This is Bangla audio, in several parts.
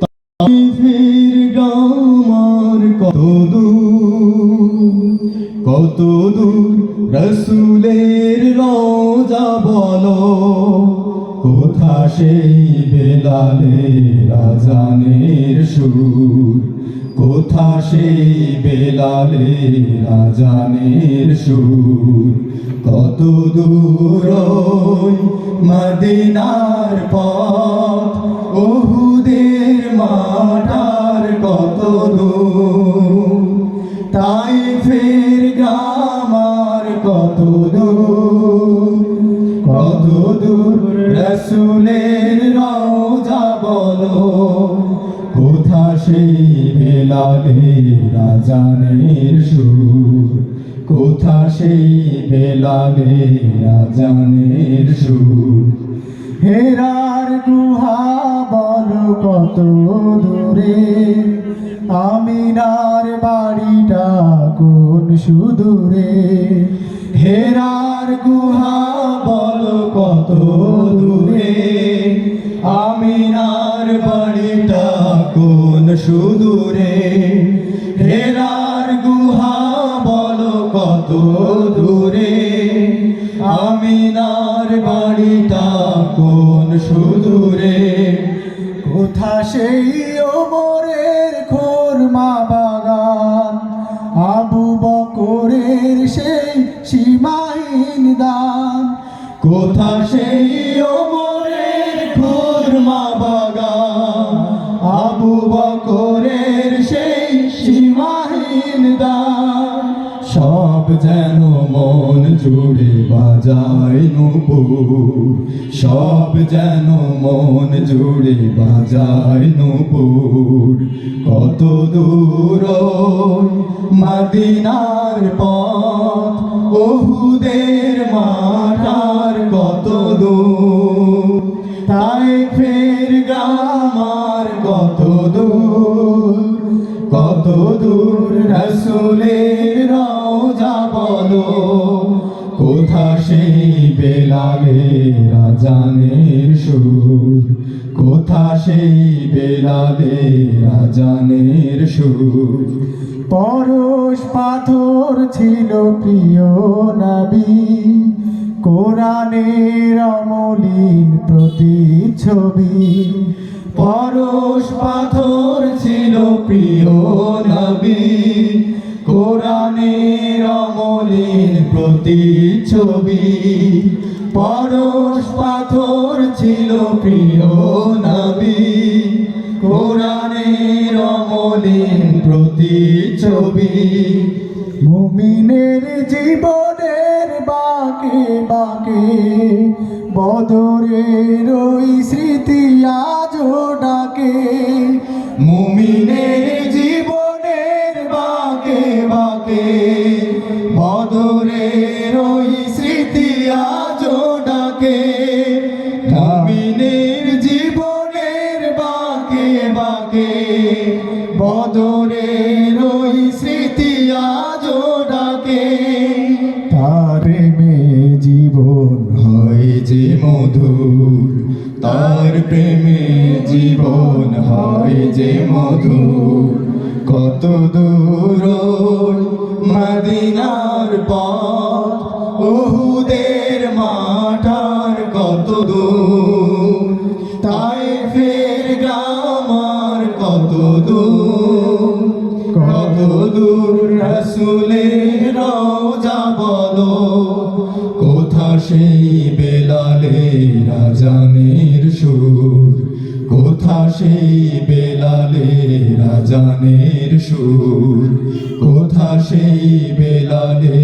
তাইফের গামার কত দূর কত দূর রসুলের রোজা বলো কোথা সেই বেলালের রাজানের সুর? কোথা সেই বেলালের রাজানের সুর? কত দূর মদিনার পথ? ওহুদের মাঠার কত দূর? তাই ফের গ্রামার কত দূর? কত দূর রসুলের রওজা বলো? কোথা সেই বেলালে রাজানের সুর। কোথা সেই বেলালে রাজানের সুর? হেরার গুহা বল কত দূরে? আমিনার বাড়িটা কোন সুদূরে? হেরার গুহা বল কত দূরে? আমিনার বাড়িটা কোন সুদূরে? দূরে আমিনার বাড়িটা কোন সুদূরে? কোথা সেই ওমরের খোরমা বাগান? আবু বকরের সেই সীমাহীন দান। কোথা সেই যেন মন জুড়ে বাজায় নুপুর সব যেন মন জুড়ে বাজায় নুপুর কত দূর মদিনার পথ, ওহুদের মাঠার কত দূর। তাই ফের গ্রামার কত দূর কত দূর রসুলের কোথা সেই বেলালে রাজানের সুর। কোথা সেই বেলালে রাজানের সুর। পরশ পাথর ছিল প্রিয় নবী। কোরআনের অমলিন প্রতিচ্ছবি। পরশ পাথর ছিল প্রিয় নবী। কোরআনের প্রতিচ্ছবি পরশ পাথর ছিল প্রিয় নবী। কোরআনের অমলিন প্রতিচ্ছবি মুমিনের জীবনের বাকে বাকে, বদরের ওই স্মৃতি আজও ডাকে। মুমিনের ডাকে মুমিনের জীবনের বাকে বাকে, বদরের ওই স্মৃতি আজও ডাকে। তার মে জীবন হয় যে মধুর, তার প্রেমে জীবন হয় যে মধুর। কত দূর কোথা সেই বেলালে রাজানের সুর? কোথা সেই বেলালে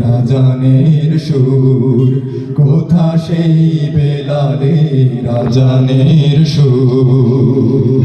রাজানের সুর? কোথা সেই বেলালে রাজানের সুর?